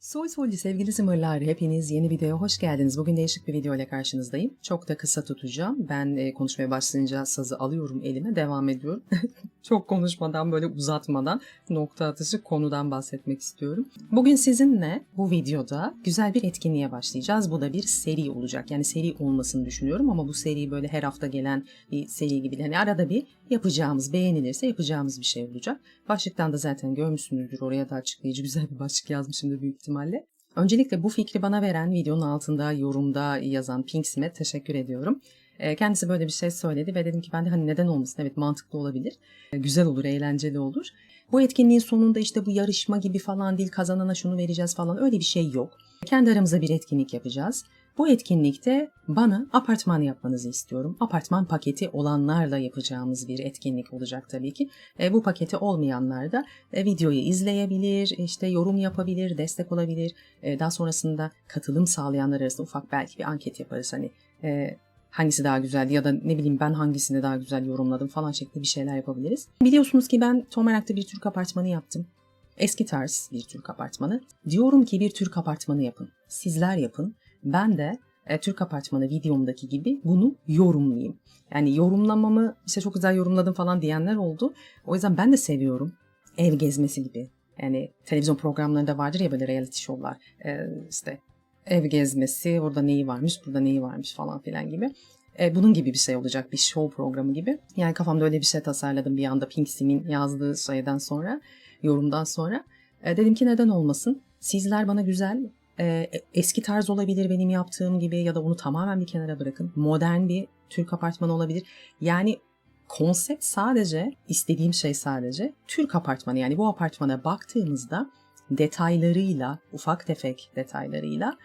Soy Solcu sevgili zımırlar, hepiniz yeni videoya hoş geldiniz. Bugün değişik bir video ile karşınızdayım. Çok da kısa tutacağım. Ben e, konuşmaya başlayınca sazı alıyorum elime, devam ediyorum. Çok konuşmadan, böyle uzatmadan nokta atışı konudan bahsetmek istiyorum. Bugün sizinle bu videoda güzel bir etkinliğe başlayacağız. Bu da bir seri olacak. Yani seri olmasını düşünüyorum ama bu seri böyle her hafta gelen bir seri gibi. Hani arada bir yapacağımız, beğenilirse yapacağımız bir şey olacak. Başlıktan da zaten görmüşsünüzdür. Oraya da açıklayıcı güzel bir başlık yazmışımdır büyük ihtimalle. Öncelikle bu fikri bana veren videonun altında yorumda yazan Pinksime teşekkür ediyorum. E, Kendisi böyle bir şey söyledi ve dedim ki ben de hani neden olmasın evet mantıklı olabilir. E, Güzel olur, eğlenceli olur. Bu etkinliğin sonunda işte bu yarışma gibi falan değil kazanana şunu vereceğiz falan öyle bir şey yok. Kendi aramızda bir etkinlik yapacağız. Bu etkinlikte bana apartman yapmanızı istiyorum. Apartman paketi olanlarla yapacağımız bir etkinlik olacak tabii ki. E, bu paketi olmayanlar da e, videoyu izleyebilir, işte yorum yapabilir, destek olabilir. E, daha sonrasında katılım sağlayanlar arasında ufak belki bir anket yaparız. Hani e, hangisi daha güzeldi ya da ne bileyim ben hangisini daha güzel yorumladım falan şeklinde bir şeyler yapabiliriz. Biliyorsunuz ki ben Tomarak'ta bir Türk apartmanı yaptım. Eski tarz bir Türk apartmanı. Diyorum ki bir Türk apartmanı yapın. Sizler yapın. Ben de e, Türk apartmanı videomdaki gibi bunu yorumlayayım. Yani yorumlamamı işte çok güzel yorumladım falan diyenler oldu. O yüzden ben de seviyorum. Ev gezmesi gibi. Yani televizyon programlarında vardır ya böyle reality show'lar. E, işte ev gezmesi, burada neyi varmış, burada neyi varmış falan filan gibi. E, bunun gibi bir şey olacak, bir show programı gibi. Yani kafamda öyle bir şey tasarladım bir anda Pink Sim'in yazdığı şeyden sonra, yorumdan sonra. E, dedim ki neden olmasın? Sizler bana güzel, e, eski tarz olabilir benim yaptığım gibi ya da onu tamamen bir kenara bırakın. Modern bir Türk apartmanı olabilir. Yani konsept sadece, istediğim şey sadece Türk apartmanı. Yani bu apartmana baktığımızda detaylarıyla, ufak tefek detaylarıyla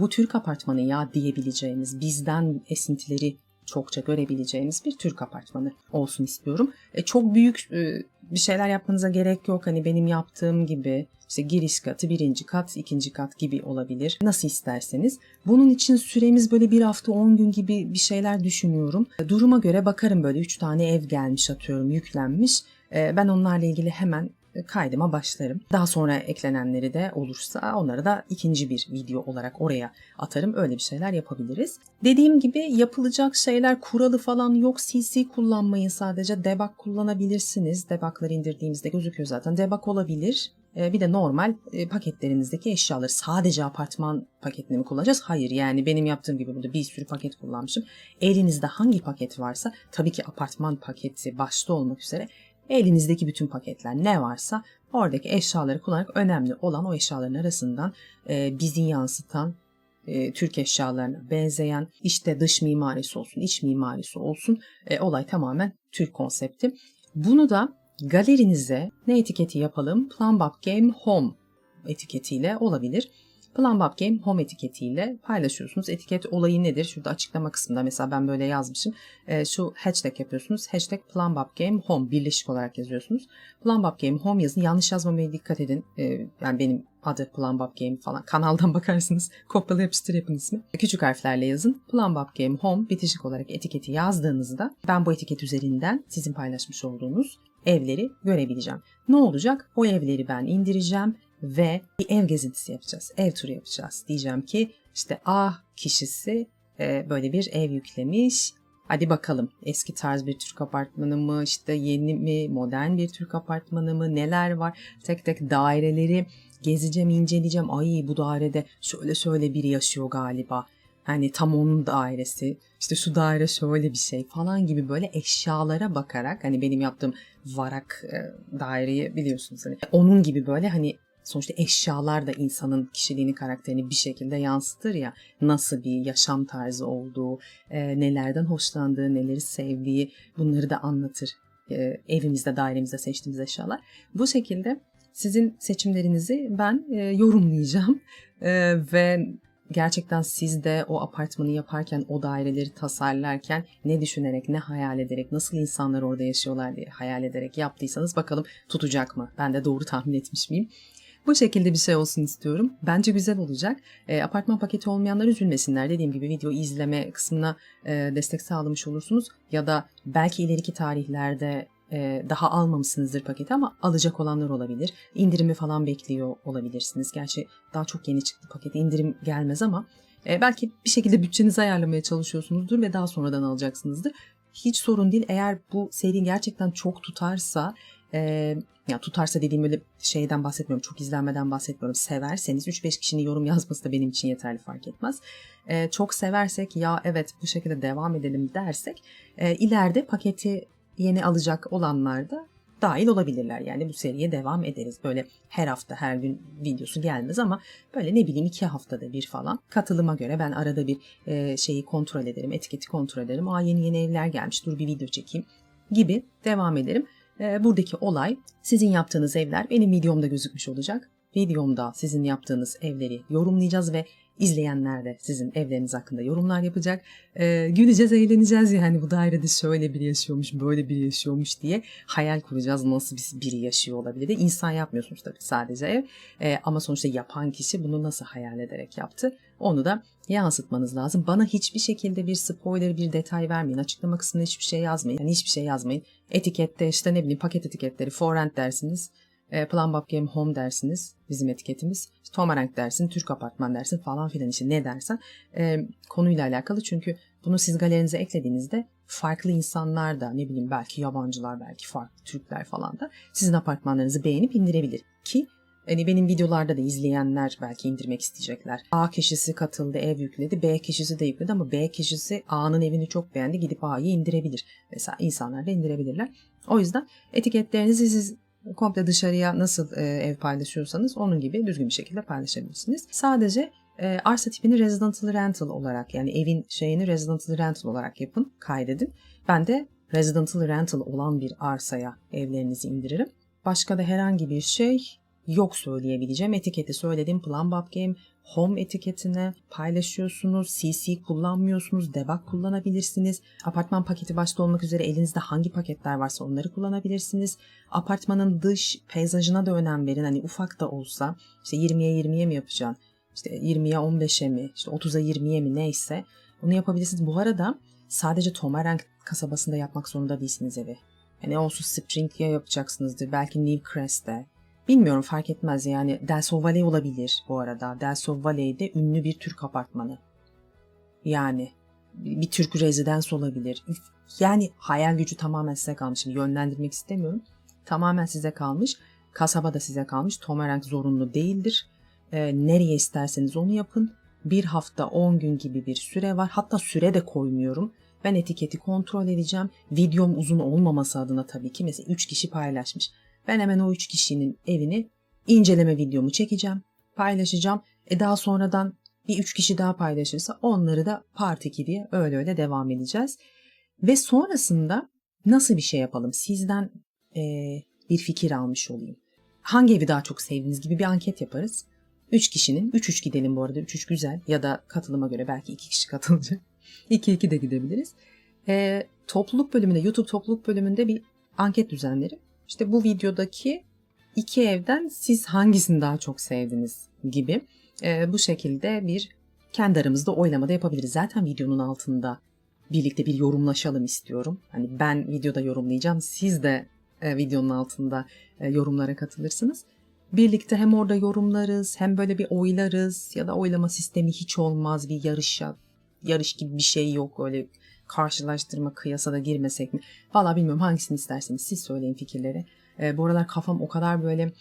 bu Türk apartmanı ya diyebileceğimiz, bizden esintileri çokça görebileceğimiz bir Türk apartmanı olsun istiyorum. E, çok büyük e, bir şeyler yapmanıza gerek yok. Hani benim yaptığım gibi işte giriş katı, birinci kat, ikinci kat gibi olabilir. Nasıl isterseniz. Bunun için süremiz böyle bir hafta, on gün gibi bir şeyler düşünüyorum. E, Duruma göre bakarım böyle üç tane ev gelmiş atıyorum, yüklenmiş. E, Ben onlarla ilgili hemen kaydıma başlarım. Daha sonra eklenenleri de olursa onları da ikinci bir video olarak oraya atarım. Öyle bir şeyler yapabiliriz. Dediğim gibi yapılacak şeyler kuralı falan yok. CC kullanmayın sadece. Debug kullanabilirsiniz. Debug'ları indirdiğimizde gözüküyor zaten. Debug olabilir. Ee, Bir de normal e, paketlerinizdeki eşyaları sadece apartman paketini mi kullanacağız? Hayır yani benim yaptığım gibi burada bir sürü paket kullanmışım. Elinizde hangi paket varsa tabii ki apartman paketi başta olmak üzere elinizdeki bütün paketler ne varsa oradaki eşyaları kullanarak önemli olan o eşyaların arasından e, bizi yansıtan e, Türk eşyalarına benzeyen işte dış mimarisi olsun, iç mimarisi olsun e, olay tamamen Türk konsepti. Bunu da galerinize ne etiketi yapalım? Plumbop Game Home etiketiyle olabilir. Plumbop Game Home etiketiyle paylaşıyorsunuz. Etiket olayı nedir? Şurada açıklama kısmında mesela ben böyle yazmışım. E, şu hashtag yapıyorsunuz. Hashtag Plumbop Game Home birleşik olarak yazıyorsunuz. Plumbop Game Home yazın. Yanlış yazmamaya dikkat edin. E, yani benim adı Plumbop Game falan. Kanaldan bakarsınız. Kopyala yapıştır yapın ismi. Küçük harflerle yazın. Plumbop Game Home bitişik olarak etiketi yazdığınızda ben bu etiket üzerinden sizin paylaşmış olduğunuz evleri görebileceğim. Ne olacak? O evleri ben indireceğim ve bir ev gezintisi yapacağız. Ev turu yapacağız. Diyeceğim ki işte A kişisi e, böyle bir ev yüklemiş. Hadi bakalım eski tarz bir Türk apartmanı mı, işte yeni mi, modern bir Türk apartmanı mı, neler var? Tek tek daireleri gezeceğim, inceleyeceğim. Ay bu dairede şöyle şöyle biri yaşıyor galiba. Hani tam onun dairesi, işte şu daire şöyle bir şey falan gibi böyle eşyalara bakarak hani benim yaptığım varak e, daireyi biliyorsunuz hani onun gibi böyle hani sonuçta eşyalar da insanın kişiliğini, karakterini bir şekilde yansıtır ya. Nasıl bir yaşam tarzı olduğu, e, nelerden hoşlandığı, neleri sevdiği bunları da anlatır. E, evimizde, dairemizde seçtiğimiz eşyalar. Bu şekilde sizin seçimlerinizi ben e, yorumlayacağım E, ve gerçekten siz de o apartmanı yaparken, o daireleri tasarlarken ne düşünerek, ne hayal ederek, nasıl insanlar orada yaşıyorlar diye hayal ederek yaptıysanız bakalım tutacak mı? Ben de doğru tahmin etmiş miyim? Bu şekilde bir şey olsun istiyorum. Bence güzel olacak. E, apartman paketi olmayanlar üzülmesinler. Dediğim gibi video izleme kısmına e, destek sağlamış olursunuz. Ya da belki ileriki tarihlerde e, daha almamışsınızdır paketi ama alacak olanlar olabilir. İndirimi falan bekliyor olabilirsiniz. Gerçi daha çok yeni çıktı paket. İndirim gelmez ama e, belki bir şekilde bütçenizi ayarlamaya çalışıyorsunuzdur ve daha sonradan alacaksınızdır. Hiç sorun değil. Eğer bu seri gerçekten çok tutarsa e, ya tutarsa dediğim öyle şeyden bahsetmiyorum. Çok izlenmeden bahsetmiyorum. Severseniz 3-5 kişinin yorum yazması da benim için yeterli fark etmez. E, çok seversek ya evet bu şekilde devam edelim dersek e, ileride paketi yeni alacak olanlar da dahil olabilirler. Yani bu seriye devam ederiz. Böyle her hafta her gün videosu gelmez ama böyle ne bileyim iki haftada bir falan katılıma göre ben arada bir e, şeyi kontrol ederim, etiketi kontrol ederim. Aa yeni yeni evler gelmiş dur bir video çekeyim gibi devam ederim. E, buradaki olay sizin yaptığınız evler benim videomda gözükmüş olacak. Videomda sizin yaptığınız evleri yorumlayacağız ve izleyenler de sizin evleriniz hakkında yorumlar yapacak. Ee, güleceğiz, eğleneceğiz yani bu dairede şöyle biri yaşıyormuş, böyle biri yaşıyormuş diye hayal kuracağız nasıl bir, biri yaşıyor olabilir de. İnsan yapmıyorsunuz tabii sadece ev. Ee, ama sonuçta yapan kişi bunu nasıl hayal ederek yaptı onu da yansıtmanız lazım. Bana hiçbir şekilde bir spoiler, bir detay vermeyin. Açıklama kısmına hiçbir şey yazmayın. Yani hiçbir şey yazmayın. Etikette işte ne bileyim paket etiketleri, forend dersiniz. E, Bab Game Home dersiniz bizim etiketimiz. İşte Tomarenk dersin, Türk Apartman dersin falan filan işte ne dersen e, konuyla alakalı. Çünkü bunu siz galerinize eklediğinizde farklı insanlar da ne bileyim belki yabancılar belki farklı Türkler falan da sizin apartmanlarınızı beğenip indirebilir. Ki Hani benim videolarda da izleyenler belki indirmek isteyecekler. A kişisi katıldı, ev yükledi. B kişisi de yükledi ama B kişisi A'nın evini çok beğendi. Gidip A'yı indirebilir. Mesela insanlar da indirebilirler. O yüzden etiketlerinizi siz komple dışarıya nasıl e, ev paylaşıyorsanız onun gibi düzgün bir şekilde paylaşabilirsiniz. Sadece e, arsa tipini residential rental olarak yani evin şeyini residential rental olarak yapın, kaydedin. Ben de residential rental olan bir arsaya evlerinizi indiririm. Başka da herhangi bir şey yok söyleyebileceğim. Etiketi söyledim. Bab Game Home etiketine paylaşıyorsunuz. CC kullanmıyorsunuz. Debug kullanabilirsiniz. Apartman paketi başta olmak üzere elinizde hangi paketler varsa onları kullanabilirsiniz. Apartmanın dış peyzajına da önem verin. Hani ufak da olsa işte 20'ye 20'ye mi yapacaksın? İşte 20'ye 15'e mi? İşte 30'a 20'ye mi neyse. Onu yapabilirsiniz. Bu arada sadece Tomarenk kasabasında yapmak zorunda değilsiniz evi. Yani olsun Spring'ye yapacaksınızdır. Belki Newcrest'te Bilmiyorum fark etmez yani Delso Valley olabilir bu arada. Delso Valley'de ünlü bir Türk apartmanı. Yani bir Türk rezidans olabilir. Yani hayal gücü tamamen size kalmış. Şimdi yönlendirmek istemiyorum. Tamamen size kalmış. Kasaba da size kalmış. Tomerank zorunlu değildir. Ee, nereye isterseniz onu yapın. Bir hafta 10 gün gibi bir süre var. Hatta süre de koymuyorum. Ben etiketi kontrol edeceğim. Videom uzun olmaması adına tabii ki. Mesela 3 kişi paylaşmış. Ben hemen o üç kişinin evini inceleme videomu çekeceğim, paylaşacağım. E daha sonradan bir üç kişi daha paylaşırsa onları da part 2 diye öyle öyle devam edeceğiz. Ve sonrasında nasıl bir şey yapalım? Sizden e, bir fikir almış olayım. Hangi evi daha çok sevdiğiniz gibi bir anket yaparız. Üç kişinin, üç üç gidelim bu arada, üç üç güzel ya da katılıma göre belki iki kişi katılacak. İki iki de gidebiliriz. E, topluluk bölümünde, YouTube topluluk bölümünde bir anket düzenlerim. İşte bu videodaki iki evden siz hangisini daha çok sevdiniz gibi e, bu şekilde bir kendi aramızda oylamada yapabiliriz. Zaten videonun altında birlikte bir yorumlaşalım istiyorum. Hani ben videoda yorumlayacağım. Siz de e, videonun altında e, yorumlara katılırsınız. Birlikte hem orada yorumlarız hem böyle bir oylarız ya da oylama sistemi hiç olmaz bir yarışa yarış gibi bir şey yok öyle karşılaştırma kıyasa da girmesek mi? Valla bilmiyorum hangisini isterseniz siz söyleyin fikirleri. E, bu aralar kafam o kadar böyle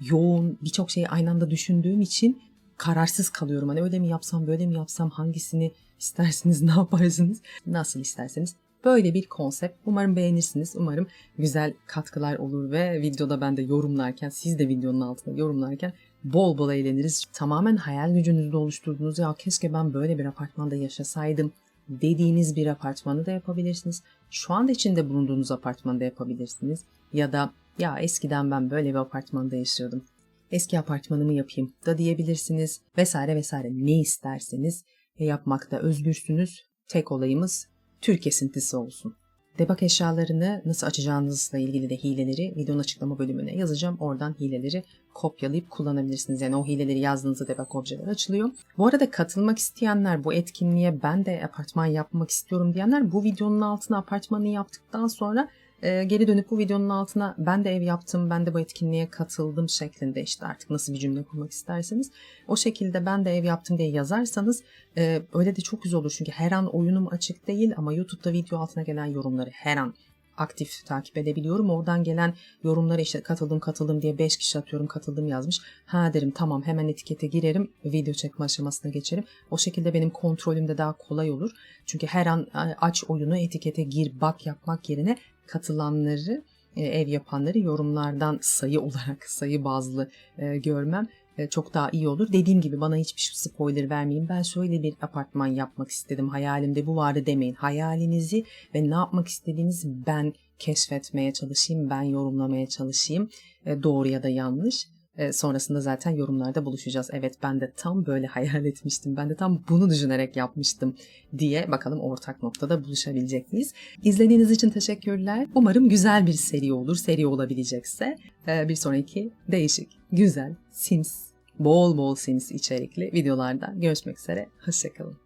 yoğun birçok şeyi aynı anda düşündüğüm için kararsız kalıyorum. Hani öyle mi yapsam böyle mi yapsam hangisini istersiniz ne yaparsınız nasıl isterseniz. Böyle bir konsept. Umarım beğenirsiniz. Umarım güzel katkılar olur ve videoda ben de yorumlarken siz de videonun altında yorumlarken bol bol eğleniriz. Tamamen hayal gücünüzde oluşturduğunuz ya keşke ben böyle bir apartmanda yaşasaydım dediğiniz bir apartmanı da yapabilirsiniz. Şu anda içinde bulunduğunuz apartmanı da yapabilirsiniz. Ya da ya eskiden ben böyle bir apartmanda yaşıyordum. Eski apartmanımı yapayım da diyebilirsiniz. Vesaire vesaire ne isterseniz yapmakta özgürsünüz. Tek olayımız Türk kesintisi olsun. Debak eşyalarını nasıl açacağınızla ilgili de hileleri videonun açıklama bölümüne yazacağım. Oradan hileleri kopyalayıp kullanabilirsiniz. Yani o hileleri yazdığınızda debak objeler açılıyor. Bu arada katılmak isteyenler bu etkinliğe ben de apartman yapmak istiyorum diyenler bu videonun altına apartmanı yaptıktan sonra e, geri dönüp bu videonun altına ben de ev yaptım, ben de bu etkinliğe katıldım şeklinde işte artık nasıl bir cümle kurmak isterseniz o şekilde ben de ev yaptım diye yazarsanız e, öyle de çok güzel olur. Çünkü her an oyunum açık değil ama YouTube'da video altına gelen yorumları her an aktif takip edebiliyorum. Oradan gelen yorumlara işte katıldım katıldım diye 5 kişi atıyorum katıldım yazmış. Ha derim tamam hemen etikete girerim video çekme aşamasına geçerim. O şekilde benim kontrolüm de daha kolay olur. Çünkü her an e, aç oyunu etikete gir bak yapmak yerine katılanları e, ev yapanları yorumlardan sayı olarak sayı bazlı e, görmem e, çok daha iyi olur. Dediğim gibi bana hiçbir spoiler vermeyin. Ben şöyle bir apartman yapmak istedim. Hayalimde bu vardı demeyin. Hayalinizi ve ne yapmak istediğinizi ben keşfetmeye çalışayım. Ben yorumlamaya çalışayım. Doğru ya da yanlış. E, sonrasında zaten yorumlarda buluşacağız. Evet ben de tam böyle hayal etmiştim. Ben de tam bunu düşünerek yapmıştım diye bakalım ortak noktada buluşabilecek miyiz? İzlediğiniz için teşekkürler. Umarım güzel bir seri olur. Seri olabilecekse e, bir sonraki değişik, güzel, Sims, bol bol Sims içerikli videolarda görüşmek üzere. Hoşçakalın.